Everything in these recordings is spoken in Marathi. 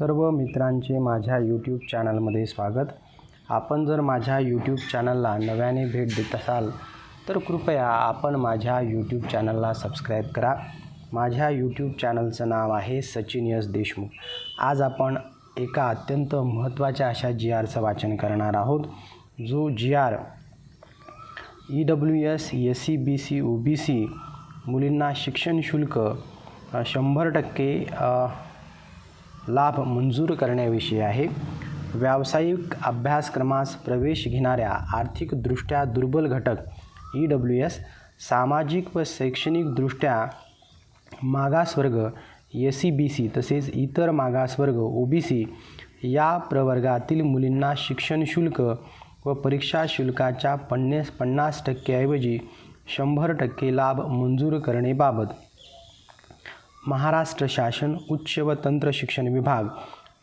सर्व मित्रांचे माझ्या यूट्यूब चॅनलमध्ये स्वागत. आपण जर माझ्या यूट्यूब चॅनलला नव्याने भेट देत असाल तर कृपया आपण माझ्या यूट्यूब चॅनलला सबस्क्राईब करा. माझ्या यूट्यूब चॅनलचं नाव आहे सचिन यस देशमुख. आज आपण एका अत्यंत महत्त्वाच्या अशा जी आरचं वाचन करणार आहोत जो G R E W S S C B C O B C मुलींना शिक्षण शुल्क शंभर टक्के लाभ मंजूर करण्याविषयी आहे. व्यावसायिक अभ्यासक्रमास प्रवेश घेणाऱ्या आर्थिकदृष्ट्या दुर्बल घटक ई डब्ल्यू एस सामाजिक व शैक्षणिकदृष्ट्या मागासवर्ग एस सी बी सी तसेच इतर मागासवर्ग ओ बी सी या प्रवर्गातील मुलींना शिक्षण शुल्क व परीक्षा शुल्काच्या पन्नास पन्नास टक्केऐवजी शंभर टक्के लाभ मंजूर करणेबाबत महाराष्ट्र शासन उच्च व तंत्र शिक्षण विभाग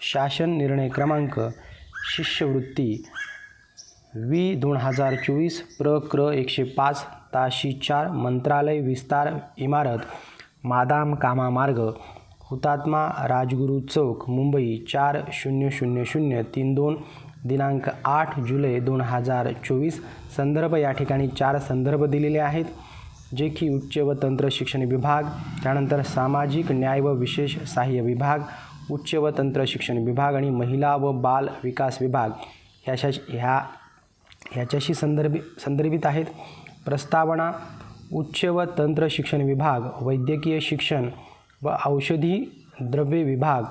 शासन निर्णय क्रमांक शिष्यवृत्ती वी दोन हजार चोवीस प्र क्र एकशे पाच ताशी चार मंत्रालय विस्तार इमारत मादाम कामा मार्ग हुतात्मा राजगुरू चौक मुंबई चार शून्य शून्य शून्य तीन दोन दिनांक आठ जुलै दोन हजार चोवीस संदर्भ या ठिकाणी चार संदर्भ दिलेले आहेत. जे की उच्च व तंत्र शिक्षण विभाग त्यानंतर सामाजिक न्याय व विशेष सहाय्य विभाग उच्च व तंत्र शिक्षण विभाग आणि महिला व बाल विकास विभाग ह्याशा ह्या ह्याच्याशी संदर्भी संदर्भित आहेत. प्रस्तावना उच्च व तंत्र शिक्षण विभाग वैद्यकीय शिक्षण व औषधी द्रव्ये विभाग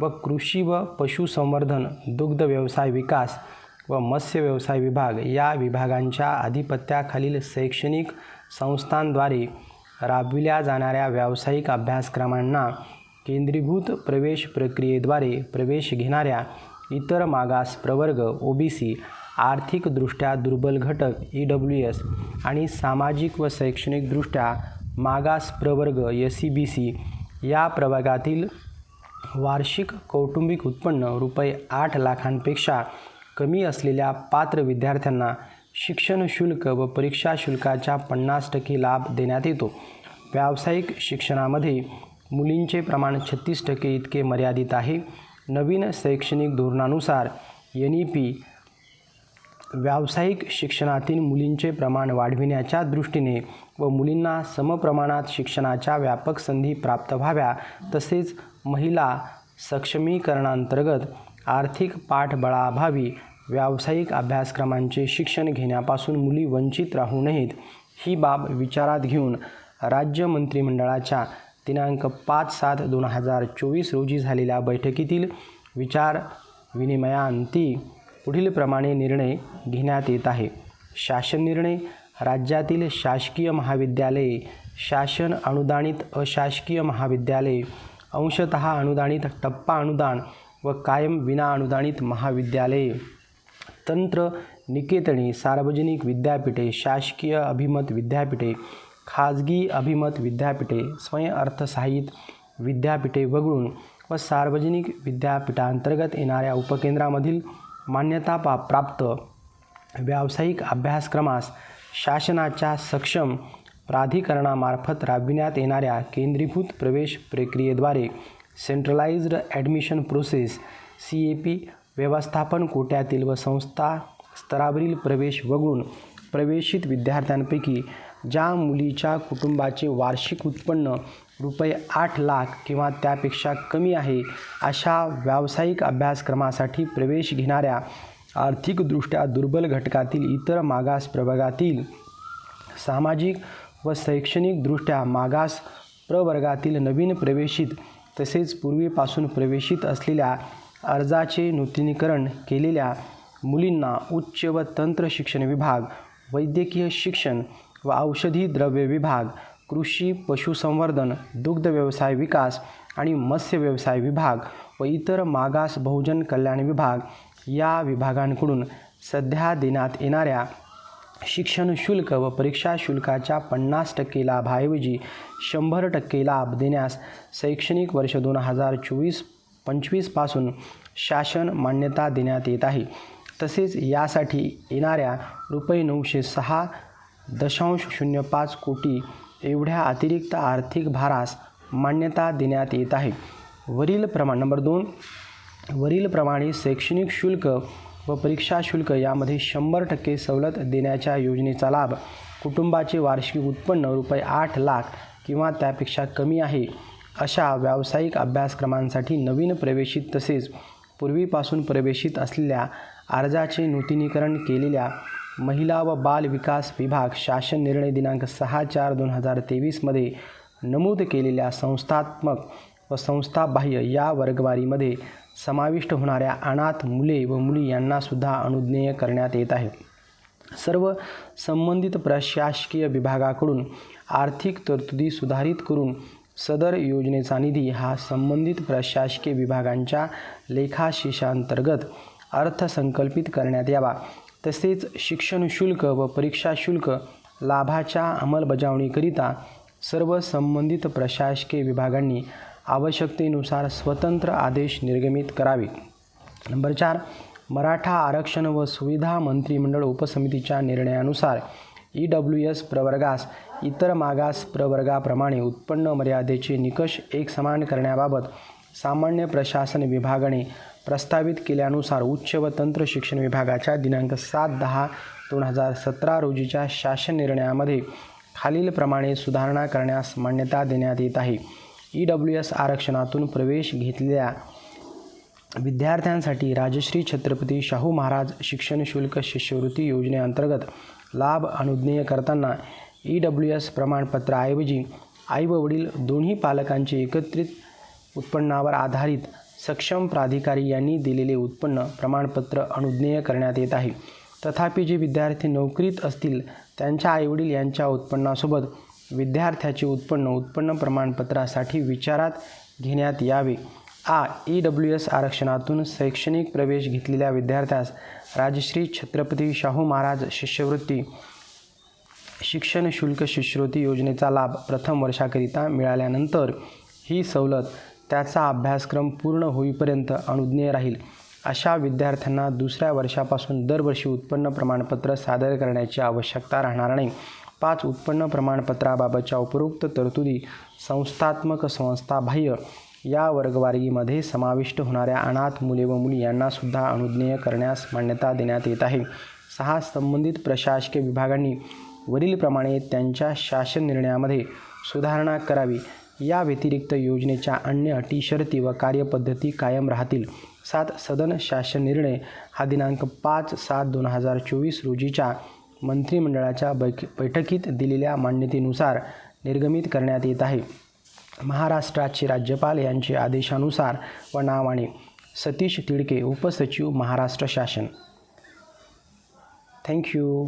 व कृषी व पशुसंवर्धन दुग्ध व्यवसाय विकास व मत्स्य व्यवसाय विभाग या विभागांच्या आधिपत्याखालील शैक्षणिक संस्थांद्वारे राबविल्या जाणाऱ्या व्यावसायिक अभ्यासक्रमांना केंद्रीभूत प्रवेश प्रक्रियेद्वारे प्रवेश घेणाऱ्या इतर मागास प्रवर्ग ओ बी सी आर्थिकदृष्ट्या दुर्बल घटक ई डब्ल्यू एस आणि सामाजिक व शैक्षणिकदृष्ट्या मागास प्रवर्ग एस सी बी सी या प्रवर्गातील वार्षिक कौटुंबिक उत्पन्न रुपये आठ लाखांपेक्षा कमी असलेल्या पात्र विद्यार्थ्यांना शिक्षण शुल्क व परीक्षा शुल्काच्या पन्नास टक्के लाभ देण्यात येतो. व्यावसायिक शिक्षणामध्ये मुलींचे प्रमाण छत्तीस टक्के इतके मर्यादित आहे. नवीन शैक्षणिक धोरणानुसार एन ई पी व्यावसायिक शिक्षणातील मुलींचे प्रमाण वाढविण्याच्या दृष्टीने व मुलींना समप्रमाणात शिक्षणाच्या व्यापक संधी प्राप्त व्हाव्या तसेच महिला सक्षमीकरणांतर्गत आर्थिक पाठबळाअभावी व्यावसायिक अभ्यासक्रमांचे शिक्षण घेण्यापासून मुली वंचित राहू नयेत ही बाब विचारात घेऊन राज्य मंत्रिमंडळाच्या दिनांक पाच सात दोन हजार चोवीस रोजी झालेल्या बैठकीतील विचार विनिमयांती पुढीलप्रमाणे निर्णय घेण्यात येत आहे. शासन निर्णय राज्यातील शासकीय महाविद्यालये शासन अनुदानित अशासकीय महाविद्यालये अंशतः अनुदानित टप्पा अनुदान व कायम विना अनुदानित महाविद्यालये तंत्र निकेतने सार्वजनिक विद्यापीठे शासकीय अभिमत विद्यापीठे खाजगी अभिमत विद्यापीठे स्वयंअर्थसहाय्यित विद्यापीठे वगळून व सार्वजनिक विद्यापीठांतर्गत येणाऱ्या उपकेंद्रामधील मान्यता प्राप्त व्यावसायिक अभ्यासक्रमास शासनाच्या सक्षम प्राधिकरणामार्फत राबविण्यात येणाऱ्या केंद्रीभूत प्रवेश प्रक्रियेद्वारे centralised admission process C A P व्यवस्थापन कोट्यातील व संस्था स्तरावरील प्रवेश वगळून प्रवेशित विद्यार्थ्यांपैकी ज्या मुलीच्या कुटुंबाचे वार्षिक उत्पन्न रुपये आठ लाख किंवा त्यापेक्षा कमी आहे अशा व्यावसायिक अभ्यासक्रमासाठी प्रवेश घेणाऱ्या आर्थिकदृष्ट्या दुर्बल घटकातील इतर मागास प्रवर्गातील सामाजिक व शैक्षणिकदृष्ट्या मागास प्रवर्गातील नवीन प्रवेशित तसेच पूर्वीपासून प्रवेशित असलेल्या अर्जाचे नूतनीकरण केलेल्या मुलींना उच्च व तंत्र शिक्षण विभाग वैद्यकीय शिक्षण व औषधी द्रव्य विभाग कृषी पशुसंवर्धन दुग्ध व्यवसाय विकास आणि मत्स्य व्यवसाय विभाग व इतर मागास बहुजन कल्याण विभाग या विभागांकडून सध्या देण्यात येणाऱ्या शिक्षण शुल्क व परीक्षा शुल्काच्या पन्नास टक्के लाभाऐवजी शंभर टक्के लाभ देण्यास शैक्षणिक वर्ष दोन हजार चोवीस पंचवीसपासून शासन मान्यता देण्यात येत आहे. तसेच यासाठी येणाऱ्या रुपये नऊशे सहा दशांश शून्य पाच कोटी एवढ्या अतिरिक्त आर्थिक भारास मान्यता देण्यात येत आहे. वरील प्रमाण नंबर दोन वरीलप्रमाणे शैक्षणिक शुल्क व परीक्षा शुल्क यामध्ये शंभर टक्के सवलत देण्याच्या योजनेचा लाभ कुटुंबाचे वार्षिक उत्पन्न रुपये आठ लाख किंवा त्यापेक्षा कमी आहे. अशा व्यावसायिक अभ्यासक्रमांसाठी नवीन प्रवेशित तसेच पूर्वीपासून प्रवेशित असलेल्या अर्जाचे नूतनीकरण केलेल्या महिला व बाल विकास विभाग शासन निर्णय दिनांक सहा चार दोन हजार तेवीसमध्ये नमूद केलेल्या संस्थात्मक व संस्थाबाह्य या वर्गवारीमध्ये समाविष्ट होणाऱ्या अनाथ मुले व मुली यांनासुद्धा अनुज्ञेय करण्यात येत आहे. सर्व संबंधित प्रशासकीय विभागाकडून आर्थिक तरतुदी सुधारित करून सदर योजनेचा निधी हा संबंधित प्रशासकीय विभागांच्या लेखाशिषांतर्गत अर्थसंकल्पित करण्यात यावा. तसेच शिक्षण शुल्क व परीक्षा शुल्क लाभाच्या अंमलबजावणीकरिता सर्व संबंधित प्रशासकीय विभागांनी आवश्यकतेनुसार स्वतंत्र आदेश निर्गमित करावे. नंबर चार मराठा आरक्षण व सुविधा मंत्रिमंडळ उपसमितीच्या निर्णयानुसार ई डब्ल्यू एस प्रवर्गास इतर मागास प्रवर्गाप्रमाणे उत्पन्न मर्यादेचे निकष एकसमान करण्याबाबत सामान्य प्रशासन विभागाने प्रस्तावित केल्यानुसार उच्च व तंत्र शिक्षण विभागाच्या दिनांक सात दहा दोन हजार सतरा रोजीच्या शासन निर्णयामध्ये खालीलप्रमाणे सुधारणा करण्यास मान्यता देण्यात येत आहे. ई डब्ल्यू एस आरक्षणातून प्रवेश घेतलेल्या विद्यार्थ्यांसाठी राजश्री छत्रपती शाहू महाराज शिक्षण शुल्क शिष्यवृत्ती योजनेअंतर्गत लाभ अनुज्ञेय करताना ई डब्ल्यू एस प्रमाणपत्राऐवजी आई व वडील दोन्ही पालकांचे एकत्रित उत्पन्नावर आधारित सक्षम प्राधिकारी यांनी दिलेले उत्पन्न प्रमाणपत्र अनुज्ञेय करण्यात येत आहे. तथापि जे विद्यार्थी नोकरीत असतील त्यांच्या आईवडील यांच्या उत्पन्नासोबत विद्यार्थ्याचे उत्पन्न उत्पन्न प्रमाणपत्रासाठी विचारात घेण्यात यावे. आ ई डब्ल्यू एस आरक्षणातून शैक्षणिक प्रवेश घेतलेल्या विद्यार्थ्यास राजश्री छत्रपती शाहू महाराज शिष्यवृत्ती शिक्षण शुल्क शिष्यवृत्ती योजनेचा लाभ प्रथम वर्षाकरिता मिळाल्यानंतर ही सवलत त्याचा अभ्यासक्रम पूर्ण होईपर्यंत अनुज्ञेय राहील. अशा विद्यार्थ्यांना दुसऱ्या वर्षापासून दरवर्षी उत्पन्न प्रमाणपत्र सादर करण्याची आवश्यकता राहणार नाही. पाच उत्पन्न प्रमाणपत्राबाबतच्या उपरोक्त तरतुदी संस्थात्मक संस्थाबाह्य या वर्गवारीमध्ये समाविष्ट होणाऱ्या अनाथ मुले व मुली यांनासुद्धा अनुज्ञेय करण्यास मान्यता देण्यात येत आहे. सहा संबंधित प्रशासकीय विभागांनी वरीलप्रमाणे त्यांच्या शासन निर्णयामध्ये सुधारणा करावी. या व्यतिरिक्त योजनेच्या अन्य अटी शर्ती व कार्यपद्धती कायम राहतील. सात सदन शासन निर्णय हा दिनांक पाच सात दोन हजार चोवीस रोजीच्या मंत्रिमंडळाच्या बैठ बैठकीत दिलेल्या मान्यतेनुसार निर्गमित करण्यात येत आहे. महाराष्ट्राचे राज्यपाल यांचे आदेशानुसार व नावाने सतीश तिडके उपसचिव महाराष्ट्र शासन. थँक्यू